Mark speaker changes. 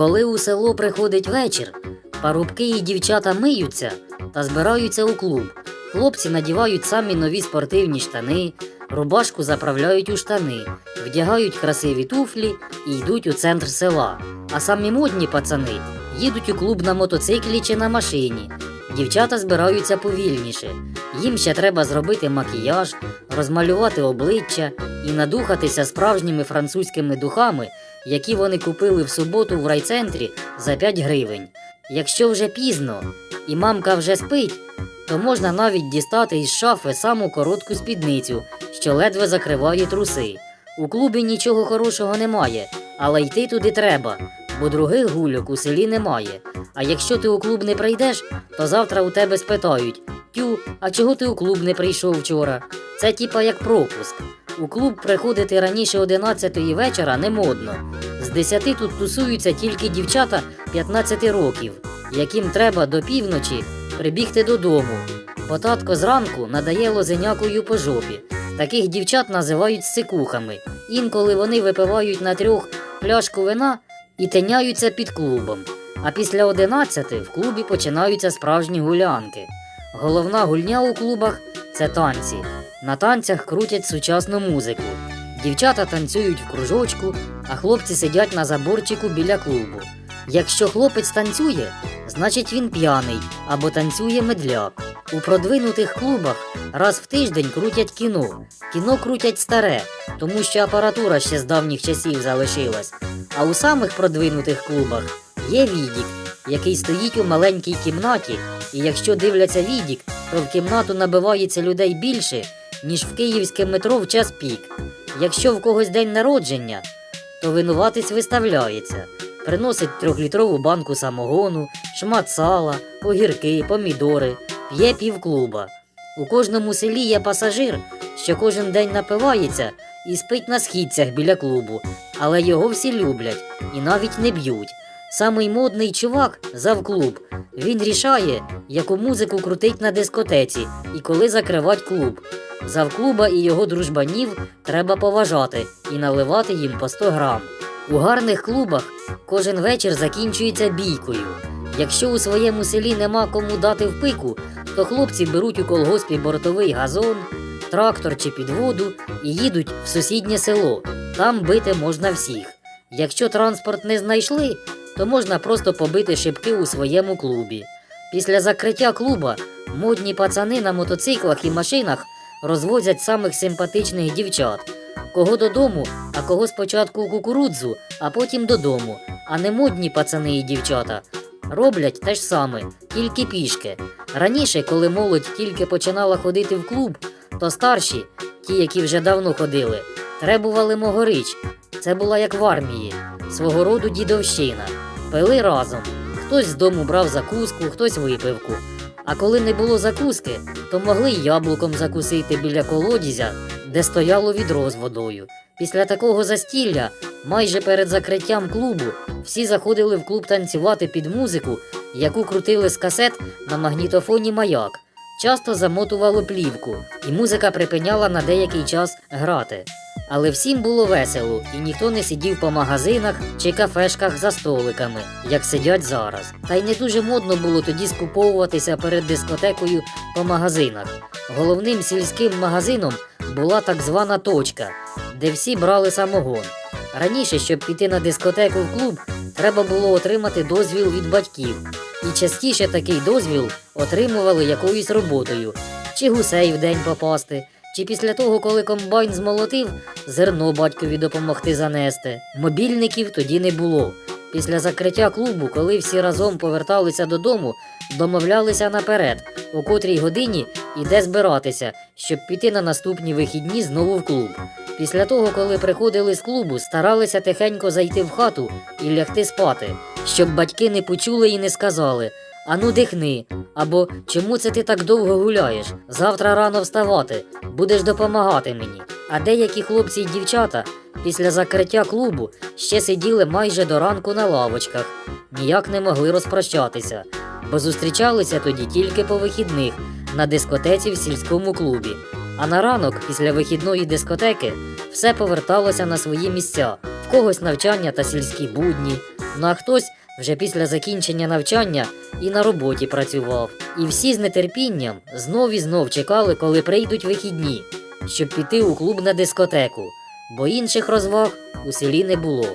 Speaker 1: Коли у село приходить вечір, парубки і дівчата миються та збираються у клуб. Хлопці надівають самі нові спортивні штани, рубашку заправляють у штани, вдягають красиві туфлі і йдуть у центр села. А самі модні пацани їдуть у клуб на мотоциклі чи на машині. Дівчата збираються повільніше. Їм ще треба зробити макіяж, розмалювати обличчя і надухатися справжніми французькими духами, які вони купили в суботу в райцентрі за 5 гривень. Якщо вже пізно і мамка вже спить, то можна навіть дістати із шафи саму коротку спідницю, що ледве закриває труси. У клубі нічого хорошого немає, але йти туди треба, бо других гульок у селі немає. А якщо ти у клуб не прийдеш, то завтра у тебе спитають: Тю, а чого ти у клуб не прийшов вчора? Це типа як пропуск. У клуб приходити раніше 11 вечора не модно. З 10 тут тусуються тільки дівчата 15 років, яким треба до півночі прибігти додому. Бо татко зранку надає лозенякою по жопі. Таких дівчат називають сикухами. Інколи вони випивають на трьох пляшку вина і тиняються під клубом. А після 11 в клубі починаються справжні гулянки. Головна гульня у клубах це танці. На танцях крутять сучасну музику. Дівчата танцюють в кружочку, а хлопці сидять на заборчику біля клубу. Якщо хлопець танцює, значить він п'яний або танцює медляк. У продвинутих клубах раз в тиждень крутять кіно. Кіно крутять старе, тому що апаратура ще з давніх часів залишилась. А у самих продвинутих клубах є відік, який стоїть у маленькій кімнаті, і якщо дивляться відік, то в кімнату набивається людей більше, ніж в київське метро в час пік. Якщо в когось день народження, то винуватець виставляється. Приносить трьохлітрову банку самогону, шмат сала, огірки, помідори, п'є півклуба. У кожному селі є пасажир, що кожен день напивається і спить на східцях біля клубу, але його всі люблять і навіть не б'ють. Самий модний чувак завклуб. Він рішає, яку музику крутить на дискотеці і коли закривать клуб. Завклуба і його дружбанів треба поважати і наливати їм по 100 грам. У гарних клубах кожен вечір закінчується бійкою. Якщо у своєму селі нема кому дати в пику, то хлопці беруть у колгоспі бортовий газон, трактор чи підводу і їдуть в сусіднє село. Там бити можна всіх. Якщо транспорт не знайшли, то можна просто побити шибки у своєму клубі. Після закриття клуба модні пацани на мотоциклах і машинах розвозять самих симпатичних дівчат. Кого додому, а кого спочатку у кукурудзу, а потім додому. А не модні пацани і дівчата. Роблять те ж саме, тільки пішки. Раніше, коли молодь тільки починала ходити в клуб, то старші, ті, які вже давно ходили, требували могорич. Це була як в армії, свого роду дідовщина. Пили разом. Хтось з дому брав закуску, хтось випивку. А коли не було закуски, то могли яблуком закусити біля колодязя, де стояло відро з водою. Після такого застілля, майже перед закриттям клубу, всі заходили в клуб танцювати під музику, яку крутили з касет на магнітофоні маяк. Часто замотувало плівку, і музика припиняла на деякий час грати. Але всім було весело, і ніхто не сидів по магазинах чи кафешках за столиками, як сидять зараз. Та й не дуже модно було тоді скуповуватися перед дискотекою по магазинах. Головним сільським магазином була так звана точка, де всі брали самогон. Раніше, щоб піти на дискотеку в клуб, треба було отримати дозвіл від батьків. І частіше такий дозвіл отримували якоюсь роботою, чи гусей в день попасти, чи після того, коли комбайн змолотив, зерно батькові допомогти занести. Мобільників тоді не було. Після закриття клубу, коли всі разом поверталися додому, домовлялися наперед, у котрій годині і де збиратися, щоб піти на наступні вихідні знову в клуб. Після того, коли приходили з клубу, старалися тихенько зайти в хату і лягти спати, щоб батьки не почули і не сказали Ану дихни, або чому це ти так довго гуляєш? Завтра рано вставати, будеш допомагати мені. А деякі хлопці й дівчата після закриття клубу ще сиділи майже до ранку на лавочках, ніяк не могли розпрощатися, бо зустрічалися тоді тільки по вихідних на дискотеці в сільському клубі. А на ранок, після вихідної дискотеки, все поверталося на свої місця. В когось навчання та сільські будні, Ну а хтось вже після закінчення навчання і на роботі працював. І всі з нетерпінням знов і знов чекали, коли прийдуть вихідні, щоб піти у клуб на дискотеку, бо інших розваг у селі не було.